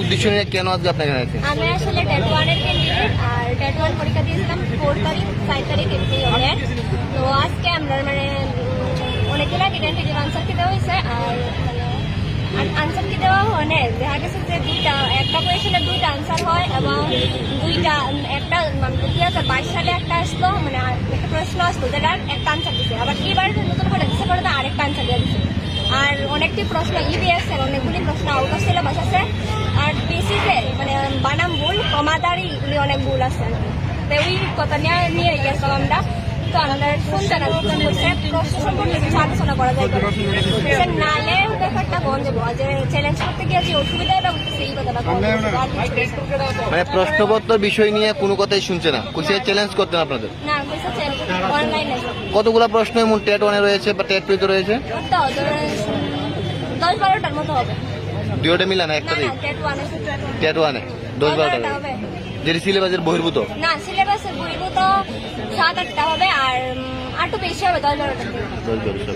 উদ্দেশ্য নিয়ে কেন আজকে আপনাকে আছে আমি আসলে আর টেট ওয়ান পরীক্ষা দিয়েছিলাম ফোর তারিখ তারিখ এপ্রিল অনেক তো মানে হয়েছে, আর আনসার কি দুইটা, একটা কোয়েশনের দুইটা আনসার হয় এবং দুইটা, একটা মানে বাইশ সালে একটা আসলো মানে একটা প্রশ্ন আসলো যেটার একটা আনসার দিছে। আবার এবার নতুন করে দিচ্ছে করে আরেকটা আনসার দিয়ে আর অনেকটি প্রশ্ন ইবিএস এর অনেকগুলি প্রশ্ন আউট অফ সিলেবাস আছে আর বেসিসে মানে বানাম এগুলি অনেক ভুল আছে আর কি। তো ওই কথা নিয়ে নিয়ে গেছিলাম আমরা। তো আমাদের শুনতে না প্রশ্ন সম্পর্কে কিছু আলোচনা করা যায় সে নালে ব্যাপারটা বন্ধ যে চ্যালেঞ্জ করতে গিয়ে যে অসুবিধাটা এই কথাটা। মানে প্রশ্নপত্র বিষয় নিয়ে কোনো কথাই শুনছে না। কুসে চ্যালেঞ্জ করতেন আপনাদের? না অনলাইনে কতগুলা প্রশ্ন এমন টেট ওয়ানে রয়েছে বা টেট টুতে রয়েছে? দশ বারোটার মতো হবে। দুইটা মিলা না একটা না টেট ওয়ান দশ বারোটা যেটি সিলেবাসের বহির্ভূত। না সিলেবাসের বহির্ভূত সাত আটটা হবে আর আটটু বেশি হবে দশ বারোটা। দশ বারোটা